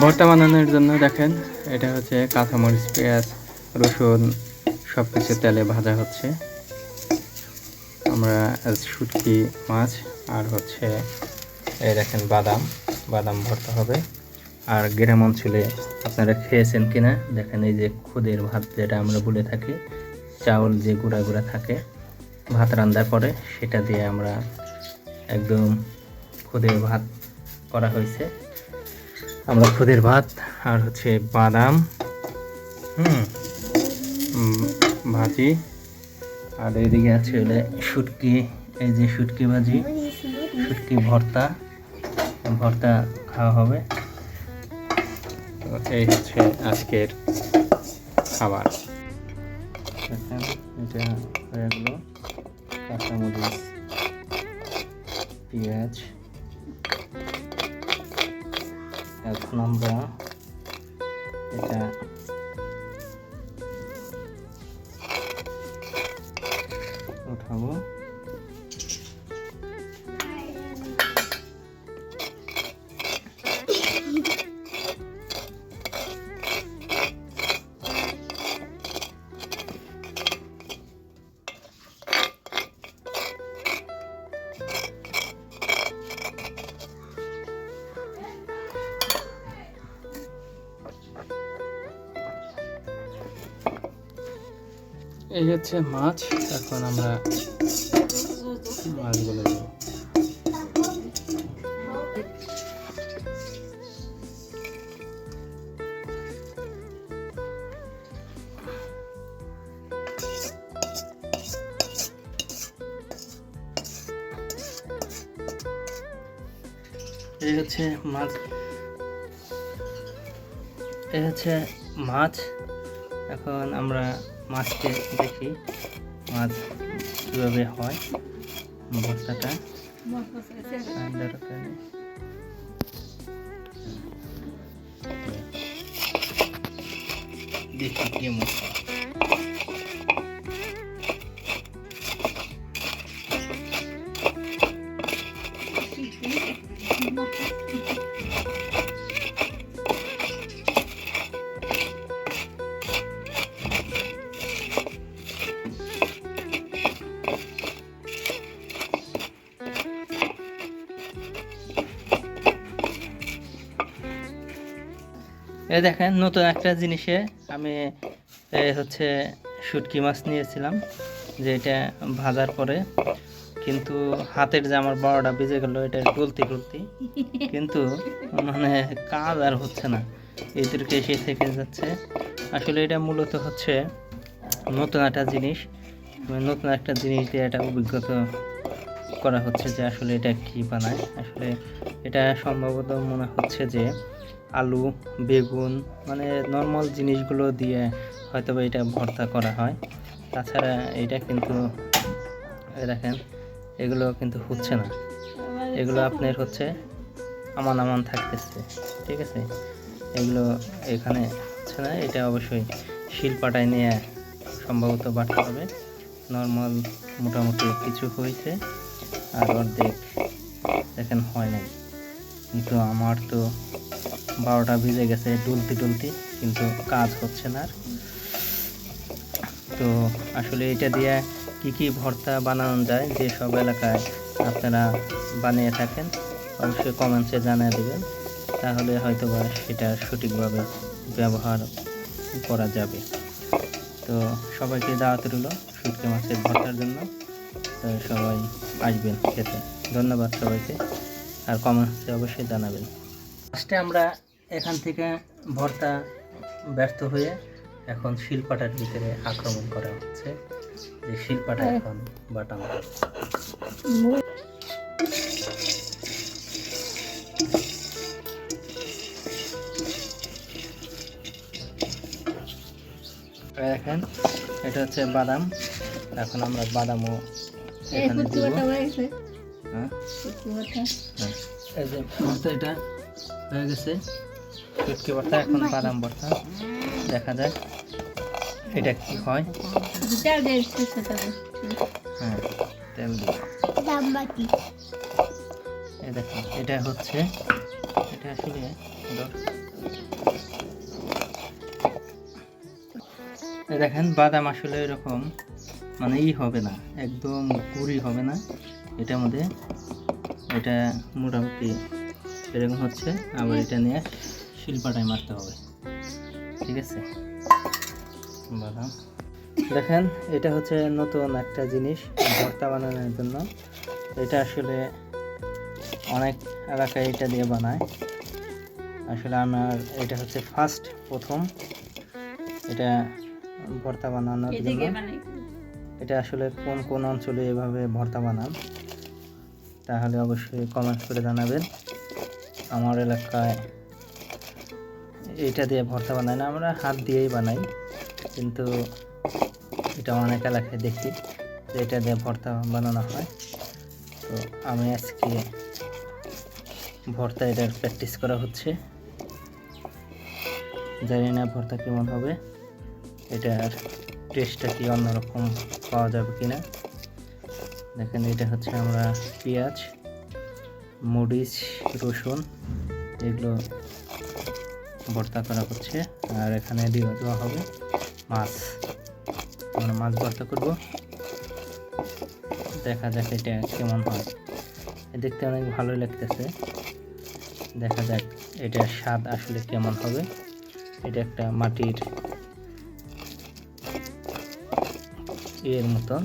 ভর্তা বানানোর জন্য দেখেন, এটা হচ্ছে কাঁচামরিচ, পেঁয়াজ, রসুন সব কিছু তেলে ভাজা হচ্ছে। আমরা শুটকি মাছ আর হচ্ছে এই দেখেন বাদাম বাদাম ভর্তা হবে। আর গ্রাম অঞ্চলে আপনারা খেয়েছেন কিনা, দেখেন এই যে খুদের ভাত যেটা আমরা বলে থাকি, চাউল যে গুঁড়া গুঁড়া থাকে, ভাত রান্নার পরে সেটা দিয়ে আমরা একদম খুদের ভাত করা হয়েছে। আমরা খুদের ভাত আর হচ্ছে বাদাম, হুম ভাজি। আর এদিকে আছে হলে শুটকি, এই যে শুটকি ভাজি, শুটকি ভর্তা ভর্তা খাওয়া হবে। তো এই হচ্ছে আজকের খাবার। এটা হয়ে গেলো কাঁচামরিচ, পেঁয়াজ। এখন আমরা এটা উঠাবো এই হচ্ছে মাছ এখন আমরা মাছগুলো এই হচ্ছে মাছ। এই হচ্ছে মাছ। এখন আমরা মাছকে দেখি মাছ কীভাবে হয় ওখানে। দেখি কেমন এই দেখেন নতুন একটা জিনিসে আমি এ, হচ্ছে শুটকি মাছ নিয়েছিলাম যে এটা ভাজার পরে। কিন্তু হাতের যে আমার বড়টা বেজে গেল এটা টলতে টলতে কিন্তু মানে কাজ আর হচ্ছে না এদেরকে এসে থেকে যাচ্ছে। আসলে এটা মূলত হচ্ছে নতুন একটা জিনিস মানে নতুন একটা জিনিস দিয়ে এটা অভিজ্ঞতা করা হচ্ছে যে আসলে এটা কি বানায়। আসলে এটা সম্ভবত মনে হচ্ছে যে আলু, বেগুন মানে নর্মাল জিনিসগুলো দিয়ে হয়তো বা এটা ভর্তা করা হয়। তাছাড়া এটা কিন্তু দেখেন, এগুলো কিন্তু হচ্ছে না। এগুলো আপনার হচ্ছে আমান আমান থাকতেছে, ঠিক আছে? এগুলো এখানে হচ্ছে না, এটা অবশ্যই শিলপাটায় নিয়ে সম্ভবত বাড়তে হবে। নর্মাল মোটামুটি কিছু হয়েছে, আর অর্ধেক দেখেন হয় নাই। কিন্তু আমার তো বারোটা ভিজে গেছে ডুলতে ডুলতে, কিন্তু কাজ হচ্ছে না তো আসলে এটা দিয়ে কি কি ভর্তা বানানো যায়, যে সব এলাকায় আপনারা বানিয়ে থাকেন, অবশ্যই কমেন্টসে জানিয়ে দেবেন। তাহলে হয়তো বা সেটা সঠিকভাবে ব্যবহার করা যাবে। তো সবাইকে দাওয়াত রইল শুটকি মাছের ভর্তার জন্য। সবাই আসবেন খেতে। ধন্যবাদ সবাইকে। আর কমেন্টসে অবশ্যই জানাবেন। ফার্স্টে আমরা এখান থেকে ভর্তা ব্যর্থ হয়ে এখন শিলপাটার ভিতরে আক্রমণ করা হচ্ছে। যে শিলপাটা এখন বাটানো হচ্ছে। এই দেখেন এটা হচ্ছে বাদাম। এখন আমরা বাদামও এখানে দিব। হ্যাঁ। হ্যাঁ। এই যে এটা হয়ে গেছে। শুটকি ভর্তা এখন বাদাম ভর্তা দেখা যাক এটা কি হয়। হ্যাঁ তেল দেখুন এটা হচ্ছে এটা আসলে এই দেখেন বাদাম আসলে এরকম মানে ই হবে না একদম গুড়ি হবে না। এটার মধ্যে এটা মোটামুটি এরকম হচ্ছে আবার এটা নিয়ে শিল্পাটায় মারতে হবে। ঠিক আছে? বাদাম দেখেন এটা হচ্ছে নতুন একটা জিনিস ভর্তা বানানোর জন্য। এটা আসলে অনেক এলাকায় এটা দিয়ে বানায়। আসলে আমার এটা হচ্ছে ফার্স্ট প্রথম। এটা ভর্তা বানানোর জন্য। এটা আসলে কোন কোন অঞ্চলে এভাবে ভর্তা বানান তাহলে অবশ্যই কমেন্ট করে জানাবেন। আমার এলাকায় এটা দিয়ে ভর্তা বানাই না, আমরা হাত দিয়েই বানাই, কিন্তু এটা অনেক এলাকায় দেখি যে এটা দিয়ে ভর্তা বানানো হয়। তো আমি আজকে ভর্তা এটার প্র্যাকটিস করা হচ্ছে। জানি না ভর্তা কেমন হবে, এটার টেস্টটা কি অন্যরকম পাওয়া যাবে কি না দেখেন, এটা হচ্ছে আমরা পেঁয়াজ, মরিচ, রসুন, এগুলো ভর্তা করা হচ্ছে। আর এখানে দিয়ে দেওয়া হবে। মাছ। আমরা মাছ ভর্তা করব। দেখা যাক এটা কেমন হয়। দেখতে অনেক ভালো লাগতেছে। দেখা যাক এটার স্বাদ আসলে কেমন হবে। এটা একটা মাটির এর মতন।